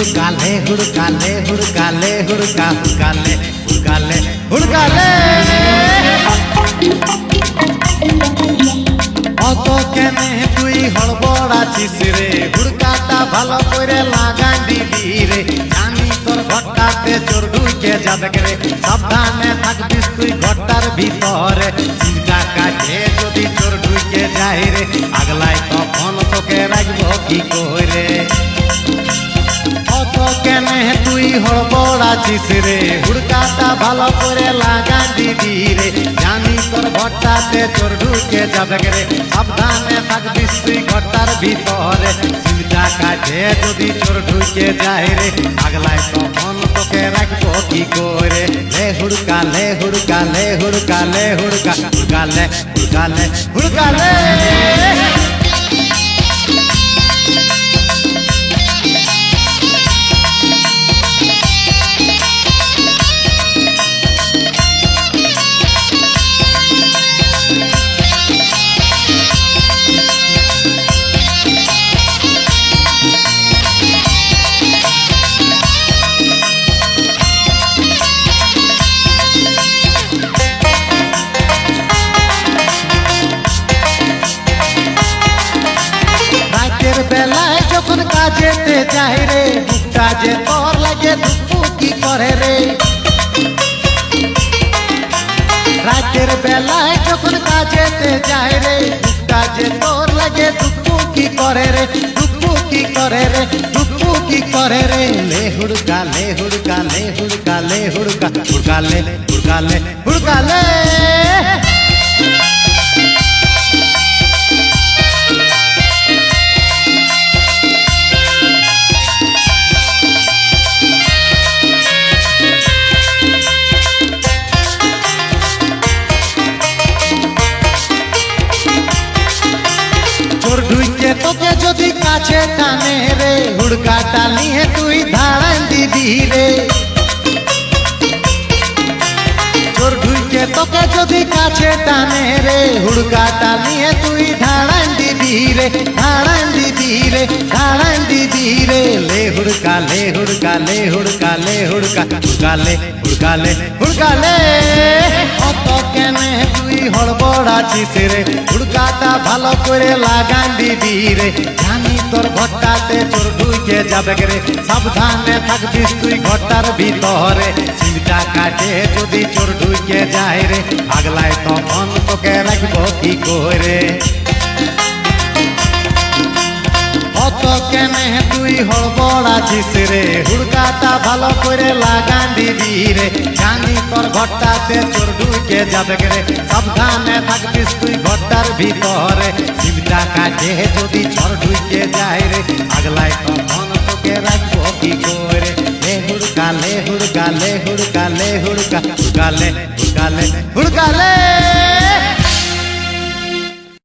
ಹುಡುಕಾಲೆ ಹುಡುಕಾಲೆ ಹುಡುಕಾಲೆ ಹುಡುಕ ಹುಡುಕಾಲೆ ಹುಡುಕಾಲೆ ಹುಡುಕಾಲೆ অত কেনে তুই হড়বড় আছিস রে হুড়কাটা ভালো করে লাগান দিবি রে জানি তোর ঘরটাতে চোর ঢুকে যাবে রে সাবধানে থাকবিস তুই ঘরটার ভিতরে চিন্তা কাটে যদি চোর ঢুকে যায় রে আগলাই তখন তোকে রাখবো কি করে অত কেনে তুই হড়বড় আছিস রে হুড়কাটা ভালো করে লাগান দিবি রে। জানি তোর ঘরটাতে চোর ঢুকে যাবে রে। সাবধানে থাকবিস তুই ঘরটার ভিতরে। চিন্তা কাটে যদি চোর ঢুকে যায় রে। আগলায় তখন তোকে রাখব কি করে? লে হুড়কা লে হুড়কা লে হুড়কা লে হুড়কা। হুড়কালে হুড়কালে হুড়কালে রাতের যাই রে বুকটা যে তোর লাগে কি করে রে? রাতের বেলায় যখন কাজেতে যাই রে বুকটা যে তোর লাগে কি করে রে? কি করে রে? কি করে রে? লে হুড়কা লে হুড়কা লে হুড়কা লে হুড়কা হুড়কা, লে হুড়কা রে হুড়কাটা নিয়ে তুই ধাড়ান দিবি রে চোর ঢুইকে তোকে যদি কাছে টানে রে হুড়কাটা নিয়ে তুই ধাড়ান দিবি রে ধাড়ান দিবি রে ধাড়ান দিবি রে লে হুড়কা লে হুড়কা লে হুড়কা লে হুড়কা হুড়কালে হুড়কালে হুড়কালে অত কেনে তুই হড়বড় আছিস রে হুড়কাটা ভালো করে লাগান দিবি রে জানি তোর ঘরটাতে চোর ঢুকে যাবে রে। সাবধানে থাকবিস তুই ঘরটার ভিতরে। চিন্তা কাটে যদি চোর ঢুকে যায় রে। আগলায় তখন তোকে রাখব কি করে? কেনে তুই হড়বড় আছিস রে? হুড়কাটা ভালো করে লাগান দিবি রে জানি তোর ঘরটাতে চোর ঢুকে যাবে রে। সাবধানে থাকবিস তুই ঘরটার ভিতরে। চিন্তা কাটে যদি চোর ঢুকে যায় রে আগলায় তখন তোকে রাখব কি করে? লে হুড়কা লে হুড়কা হুড়কা হুড়কালে হুড়কালে হুড়কালে